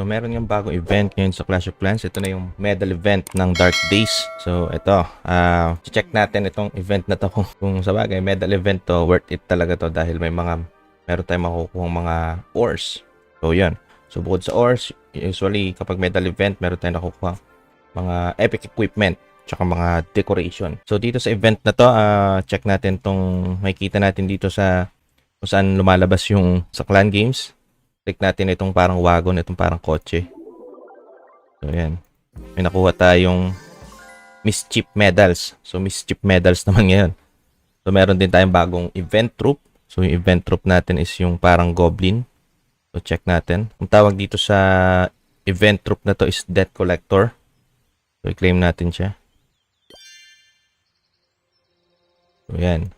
So, meron yung bagong event ngayon sa Clash of Clans. Ito na yung medal event ng Dark Days. So, ito. ah check natin itong event na to kung, sa bagay, medal event to, worth it talaga to dahil may mga, meron tayong makukuha mga ores. So, yan. So, bukod sa ores, usually kapag medal event, meron tayong nakukuha mga epic equipment tsaka mga decoration. So, dito sa event na to, ah check natin tong makikita natin dito sa kung saan lumalabas yung sa clan games. Click natin itong parang wagon, itong parang kotse. So, yan. May nakuha tayong mischief medals. So, mischief medals naman ngayon. So, meron din tayong bagong event troop. So, yung event troop natin is yung parang goblin. So, check natin. Ang tawag dito sa event troop na to is Death Collector. So, i-claim natin siya. So, yan.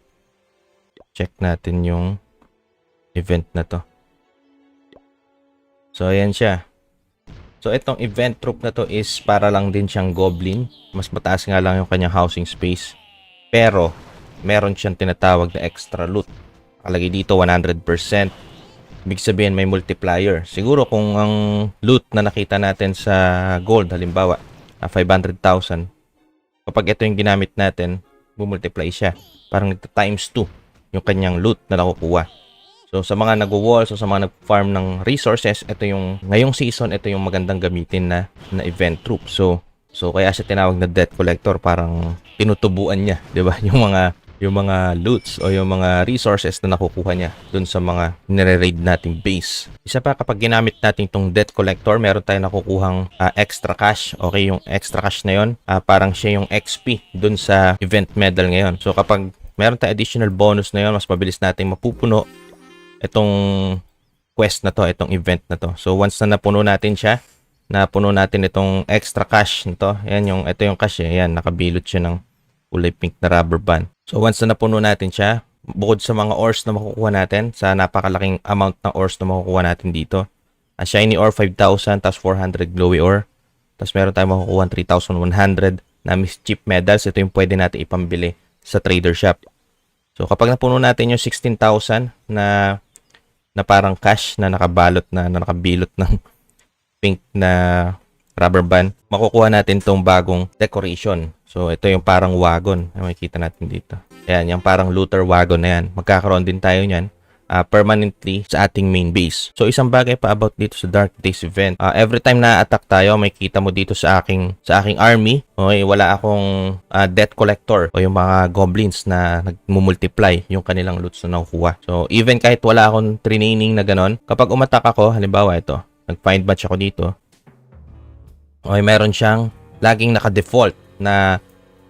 Check natin yung event na to. So, ayan siya. So, itong event troop na to is para lang din siyang goblin. Mas mataas nga lang yung kanyang housing space. Pero, meron siyang tinatawag na extra loot. Nakalagay dito 100%. Ibig sabihin may multiplier. Siguro kung ang loot na nakita natin sa gold, halimbawa, ah, 500,000, kapag ito yung ginamit natin, bumultiply siya. Parang times 2 yung kanyang loot na nakukuha. So sa mga nagwo-wall, so sa mga nag-farm ng resources, ito yung ngayong season ito yung magandang gamitin na na event troop. So so kaya siya tinawag na debt collector, parang tinutubuan niya, 'di ba? Yung mga yung mga loots o yung mga resources na nakukuha niya dun sa mga nire-raid nating base. Isa pa kapag ginamit natin itong debt collector, meron tayong nakukuhang ah, extra cash. Okay, yung extra cash na yon, ah, parang siya yung XP dun sa event medal ngayon. So kapag meron tayong additional bonus na yon, mas mabilis nating mapupuno itong quest na to, itong event na to. So once na napuno natin siya, napuno natin itong extra cash nito. Ayan yung ito yung cash eh. Ayan, nakabilot siya ng kulay pink na rubber band. So once na napuno natin siya, bukod sa mga ores na makukuha natin, sa napakalaking amount ng ores na makukuha natin dito, a shiny ore 5,000, tapos 400 glowy ore, tapos meron tayong makukuha 3,100 na mischief medals. Ito yung pwede natin ipambili sa trader shop. So kapag napuno natin yung 16,000 na na parang cash na nakabalot na, na nakabilot ng pink na rubber band, makukuha natin tong bagong decoration. So, ito yung parang wagon na makikita natin dito. Ayan, yung parang looter wagon na yan. Magkakaroon din tayo niyan ah, permanently sa ating main base. So, isang bagay pa about dito sa Dark Days event. ah, every time na attack tayo, may kita mo dito sa aking sa aking army. Okay, wala akong ah, debt collector o yung mga goblins na nagmumultiply yung kanilang loots na nakukuha. So, even kahit wala akong training na ganon, kapag umatak ako, halimbawa ito, nag-find match ako dito, Okay, meron siyang laging naka-default na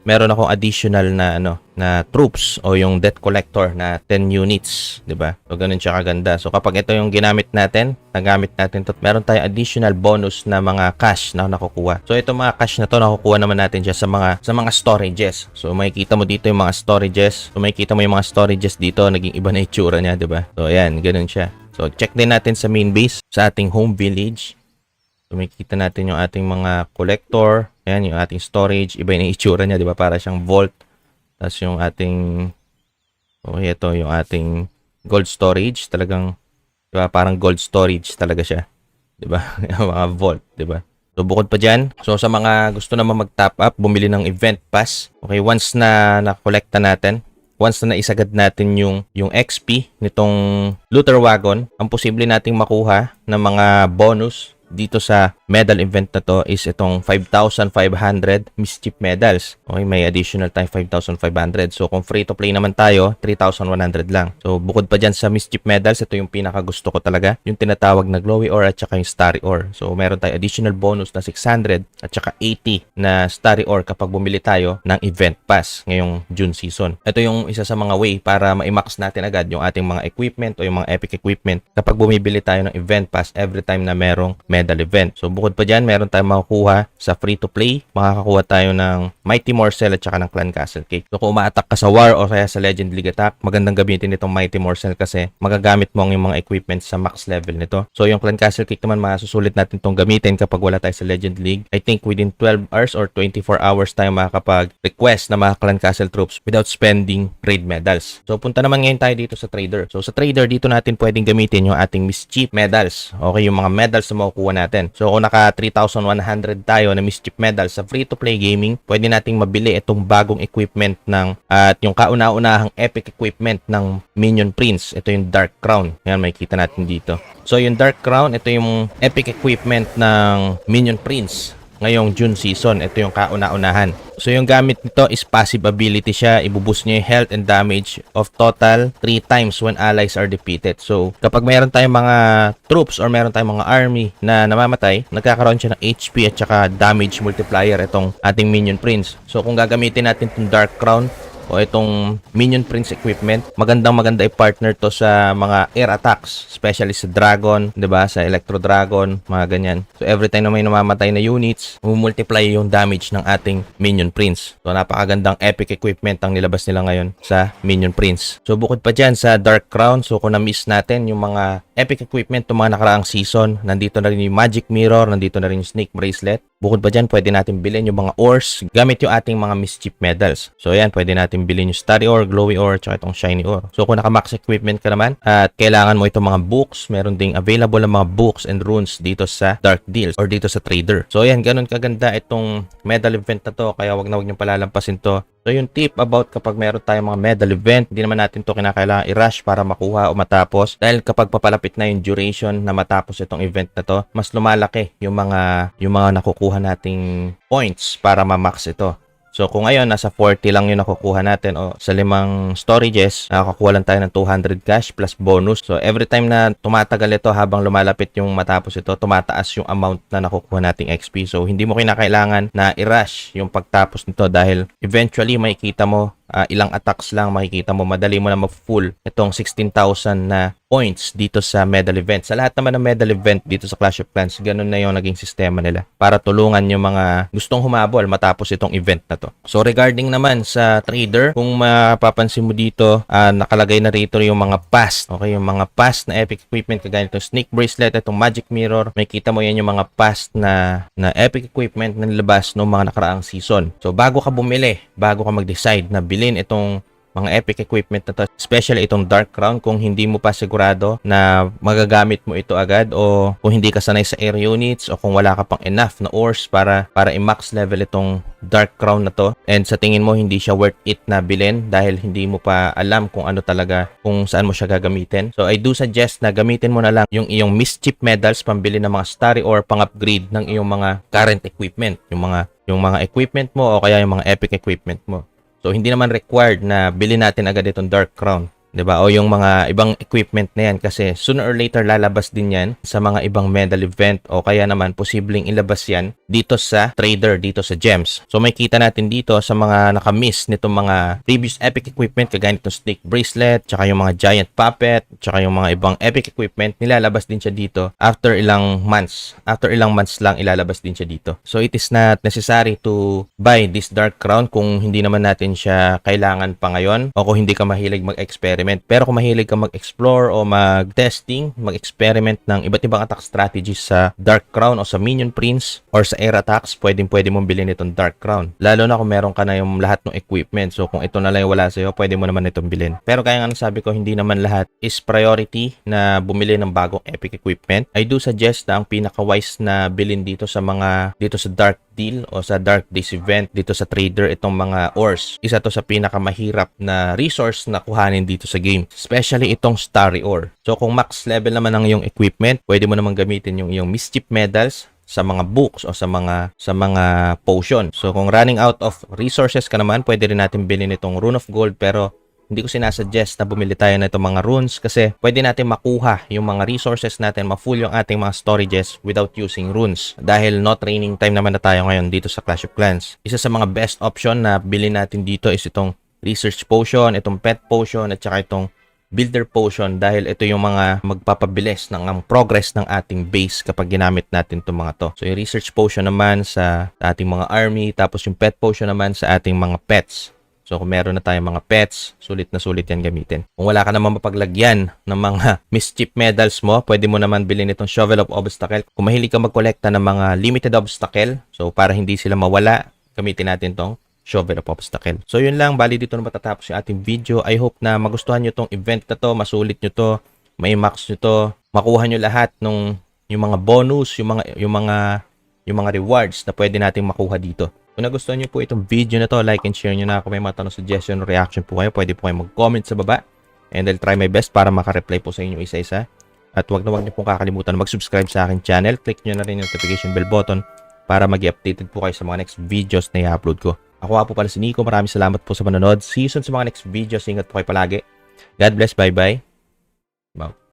meron akong additional na ano na troops o yung debt collector na 10 units, 'di ba? So ganun siya kaganda. So kapag ito yung ginamit natin, nagamit natin to, meron tayong additional bonus na mga cash na nakukuha. So ito mga cash na to nakukuha naman natin siya sa mga sa mga storages. So makikita mo dito yung mga storages. So makikita mo yung mga storages dito, naging iba na itsura niya, 'di ba? So ayan, ganun siya. So check din natin sa main base sa ating home village. So, makikita natin yung ating mga collector. Ayan, yung ating storage. Iba yung itsura niya, di ba? Para siyang vault. Tapos yung ating... Okay, ito yung ating gold storage. Talagang, di ba? Parang gold storage talaga siya. Di ba? mga vault, di ba? So, bukod pa dyan, so sa mga gusto naman mag-top up, bumili ng event pass. Okay, once na nakolekta natin, once na naisagad natin yung yung XP nitong looter wagon, ang posible nating makuha ng mga bonus dito sa medal event na to is itong 5,500 mischief medals. Okay, may additional tayo 5,500. So, kung free to play naman tayo, 3,100 lang. So, bukod pa dyan sa mischief medals, ito yung pinaka gusto ko talaga. Yung tinatawag na glowy ore at saka yung starry ore. So, meron tayo additional bonus na 600 at saka 80 na starry ore kapag bumili tayo ng event pass ngayong June season. Ito yung isa sa mga way para ma-max natin agad yung ating mga equipment o yung mga epic equipment kapag bumibili tayo ng event pass every time na merong medal event. So, bukod pa dyan, meron tayong makukuha sa free-to-play. Makakakuha tayo ng Mighty Morsel at saka ng Clan Castle Cake. So kung uma-attack ka sa War o kaya sa Legend League Attack, magandang gamitin itong Mighty Morsel kasi magagamit mo ang yung mga equipment sa max level nito. So yung Clan Castle Cake naman, masusulit natin itong gamitin kapag wala tayo sa Legend League. I think within 12 hours or 24 hours tayo makakapag-request na mga Clan Castle troops without spending raid medals. So punta naman ngayon tayo dito sa Trader. So sa Trader, dito natin pwedeng gamitin yung ating Mischief medals. Okay, yung mga medals na makukuha natin. So kung naka 3,100 tayo na Mischief medals sa free-to-play gaming, pwede nating mabili itong bagong equipment ng at yung kauna-unahang epic equipment ng Minion Prince. Ito yung Dark Crown. Yan, makikita natin dito. So yung Dark Crown, ito yung epic equipment ng Minion Prince ngayong June season. Ito yung kauna-unahan. So yung gamit nito is passive ability siya. Ibuboost niya yung health and damage of total 3 times when allies are defeated. So kapag mayroon tayong mga troops or meron tayong mga army na namamatay, nagkakaroon siya ng HP at saka damage multiplier itong ating Minion Prince. So kung gagamitin natin itong Dark Crown, o itong Minion Prince equipment. Magandang maganda i-partner to sa mga air attacks, especially sa Dragon, 'di ba? Sa Electro Dragon, mga ganyan. So every time na may namamatay na units, multiply yung damage ng ating Minion Prince. So napakagandang epic equipment ang nilabas nila ngayon sa Minion Prince. So bukod pa diyan sa Dark Crown, so kung na-miss natin yung mga epic equipment ng nakaraang season, nandito na rin yung Magic Mirror, nandito na rin yung Snake Bracelet. Bukod pa dyan, pwede natin bilhin yung mga ores gamit yung ating mga mischief medals. So ayan, pwede natin bilhin yung Starry Ore, Glowy Ore, tsaka itong Shiny Ore. So kung naka-max equipment ka naman at kailangan mo itong mga books, meron ding available na mga books and runes dito sa Dark Deals or dito sa Trader. So ayan, ganun kaganda itong medal event na to, kaya wag na wag niyong palalampasin to. So yung tip about kapag meron tayong mga medal event, hindi naman natin to kinakailangan i-rush para makuha o matapos. Dahil kapag papalapit na yung duration na matapos itong event na to, mas lumalaki yung mga yung mga nakukuha nating points para ma-max ito. So kung ngayon nasa 40 lang yung nakukuha natin o sa limang storages, nakakakuha lang tayo ng 200 cash plus bonus. So every time na tumatagal ito habang lumalapit yung matapos ito, tumataas yung amount na nakukuha nating XP. So hindi mo kinakailangan na i-rush yung pagtapos nito dahil eventually makikita mo ah, ilang attacks lang makikita mo madali mo na ma-full itong 16,000 na points dito sa medal event. Sa lahat naman ng medal event dito sa Clash of Clans, ganun na yung naging sistema nila para tulungan yung mga gustong humabol matapos itong event na to. So regarding naman sa trader, kung mapapansin mo dito, ah, nakalagay na rito yung mga past. Okay, yung mga past na epic equipment kagaya nitong Snake Bracelet, itong Magic Mirror, makikita mo yan yung mga past na na epic equipment na nilabas noong mga nakaraang season. So bago ka bumili, bago ka mag-decide na bilhin itong mga epic equipment na to, especially itong Dark Crown kung hindi mo pa sigurado na magagamit mo ito agad o kung hindi ka sanay sa air units o kung wala ka pang enough na ores para para i-max level itong Dark Crown na to and sa tingin mo hindi siya worth it na bilhin dahil hindi mo pa alam kung ano talaga kung saan mo siya gagamitin. So I do suggest na gamitin mo na lang yung iyong mischief medals pambili ng mga starry or pang-upgrade ng iyong mga current equipment, yung mga yung mga equipment mo o kaya yung mga epic equipment mo. So hindi naman required na bilhin natin agad itong Dark Crown. 'Di ba? O yung mga ibang equipment na yan kasi sooner or later lalabas din yan sa mga ibang medal event o kaya naman posibleng ilabas yan dito sa trader, dito sa gems. So may kita natin dito sa mga nakamiss nitong mga previous epic equipment kagaya nitong snake bracelet, tsaka yung mga giant puppet, tsaka yung mga ibang epic equipment, nilalabas din siya dito after ilang months. After ilang months lang ilalabas din siya dito. So it is not necessary to buy this dark crown kung hindi naman natin siya kailangan pa ngayon o kung hindi ka mahilig mag-experiment. Pero kung mahilig ka mag-explore o mag-testing, mag-experiment ng iba't ibang attack strategies sa Dark Crown o sa Minion Prince or sa air attacks, pwedeng pwede mong bilhin itong Dark Crown. Lalo na kung meron ka na yung lahat ng equipment. So kung ito na lang yung wala sa'yo, pwede mo naman itong bilhin. Pero kaya nga sabi ko, hindi naman lahat is priority na bumili ng bagong epic equipment. I do suggest na ang pinaka-wise na bilhin dito sa mga dito sa Dark deal o sa Dark Days event dito sa trader itong mga ores. Isa to sa pinakamahirap na resource na kuhanin dito sa game. Especially itong Starry Ore. So kung max level naman ang iyong equipment, pwede mo naman gamitin yung iyong Mischief Medals sa mga books o sa mga sa mga potion. So kung running out of resources ka naman, pwede rin natin bilhin itong Rune of Gold pero hindi ko sinasuggest na bumili tayo na itong mga runes kasi pwede natin makuha yung mga resources natin, ma-full yung ating mga storages without using runes. Dahil no training time naman na tayo ngayon dito sa Clash of Clans. Isa sa mga best option na bilhin natin dito is itong research potion, itong pet potion, at saka itong Builder Potion dahil ito yung mga magpapabilis ng ang progress ng ating base kapag ginamit natin itong mga to. So yung Research Potion naman sa ating mga army, tapos yung Pet Potion naman sa ating mga pets. So kung meron na tayong mga pets, sulit na sulit yan gamitin. Kung wala ka naman mapaglagyan ng mga mischief medals mo, pwede mo naman bilhin itong Shovel of Obstacle. Kung mahilig ka magkolekta ng mga limited obstacle, so para hindi sila mawala, gamitin natin tong Shovel of Obstacle. So yun lang, bali dito na matatapos yung ating video. I hope na magustuhan nyo tong event na to, masulit nyo to, may max nyo to, makuha nyo lahat nung yung mga bonus, yung mga yung mga yung mga rewards na pwede nating makuha dito. Kung nagustuhan nyo po itong video na to, like and share nyo na. Kung may mga tanong, suggestion, reaction po kayo, pwede po kayo mag-comment sa baba. And I'll try my best para makareply po sa inyo isa-isa. At wag na wag niyo pong kakalimutan mag-subscribe sa akin channel. Click nyo na rin yung notification bell button para mag updated po kayo sa mga next videos na i-upload ko. Ako po pala si Nico. Maraming salamat po sa manonood. See you soon sa mga next videos. Ingat po kayo palagi. God bless. Bye-bye. Bye.